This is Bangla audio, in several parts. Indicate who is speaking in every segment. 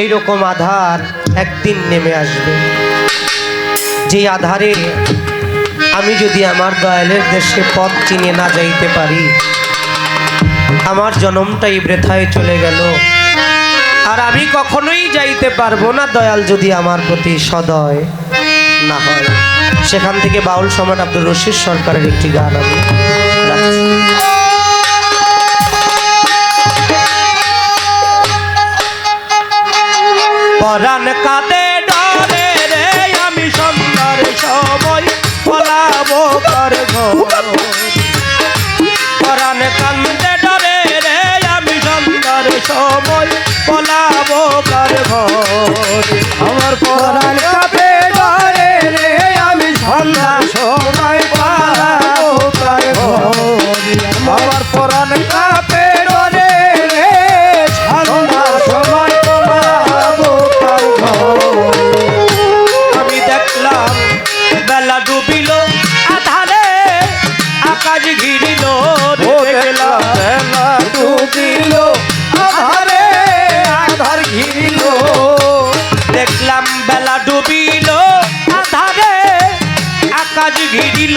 Speaker 1: এইরকম আধার একদিন নেমে আসবে। যে আধারে আমি যদি আমার দয়ালের দেশে পথ চিনে না যাইতে পারি, আমার জনমটাই ব্রেথায় চলে গেল। আর আমি কখনোই যাইতে পারব না দয়াল যদি আমার প্রতি সদয় না হয়। সেখান থেকে বাউল সম্রাট আব্দুল রশিদ সরকারের একটি গান আমি পরাণ কাতে ডরে রে, আমি সুন্দর সময় পলাবো কর পরাণ কান্দে ডরে রে, আমি সুন্দর সময় পলাবো কর
Speaker 2: আমার পরান কাতে ডরে রে, আমি সন্ধ্যা সময় পালাবো কর আমার
Speaker 1: পরান কাঁদে আজ ঘিরিল
Speaker 2: দেখলাম বেলা ডুবিল আধার ঘিরিল
Speaker 1: দেখলাম বেলা ডুবিল আধারে আকাশ ঘিরিল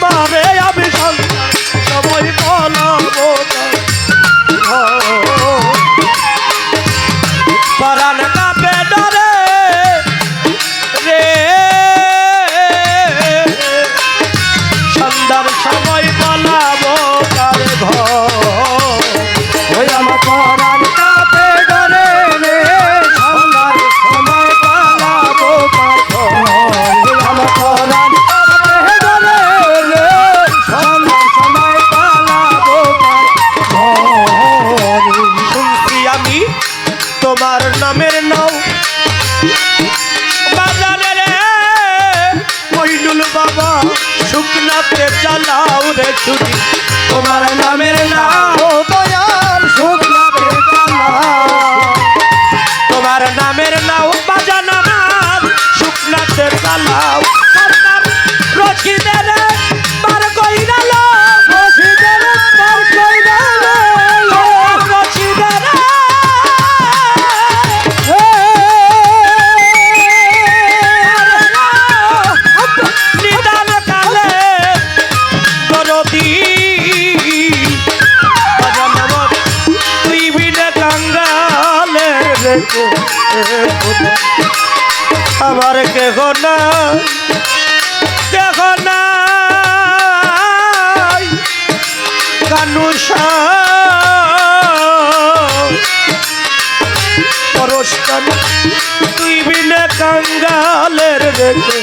Speaker 1: Mari. আমার কেহ না কেহ না কানুষা তুই বিনা কাঙ্গালের রেখে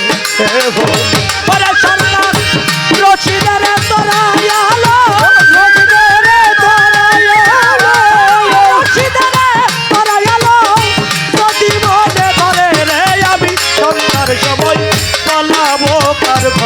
Speaker 1: সবাই পালাবো পারব